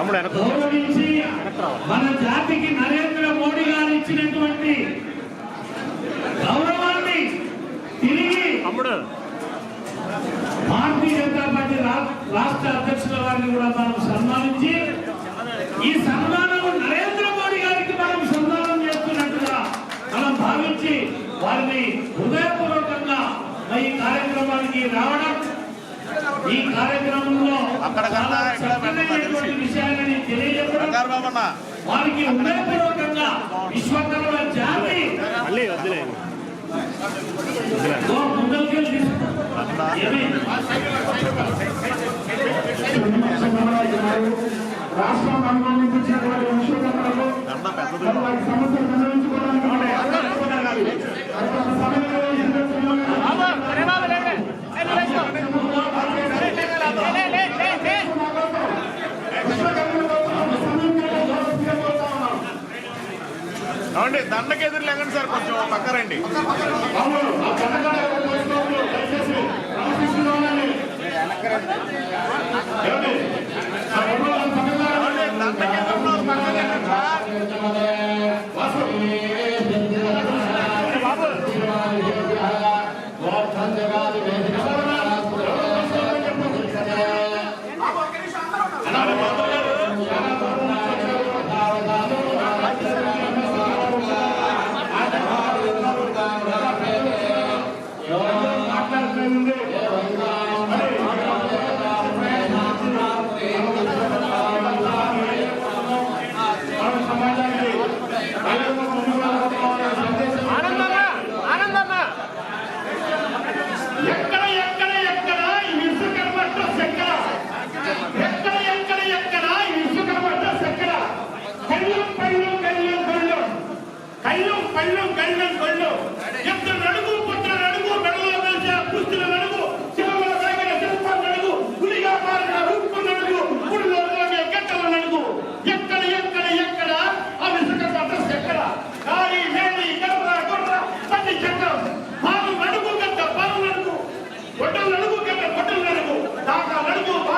గౌరవించి మన జాతికి నరేంద్ర మోడీ గారు ఇచ్చినటువంటి గౌరవాన్ని తిరిగి భారతీయ జనతా పార్టీ రాష్ట్ర అధ్యక్షుల వారిని కూడా మనం సన్మానించి ఈ సన్మానం నరేంద్ర మోడీ గారికి మనం సన్మానం చేస్తున్నట్టుగా మనం భావించి వారిని హృదయపూర్వకంగా ఈ కార్యక్రమానికి రావడం ఈ కార్యక్రమంలో అక్కడ బంగారు బాబన్న. వారికి హృదయపూర్వకంగా విశ్వకర్మ జాతి. మళ్ళీ వద్దులే? రాష్ట్రం అనుభవించినటువంటి విశ్వకర్మలకు సమస్యలు నిర్వహించుకోవడానికి ఏమండి దండకి ఎదురు లేకండి సార్ కొంచెం పక్కరండి అవును ¡Ah,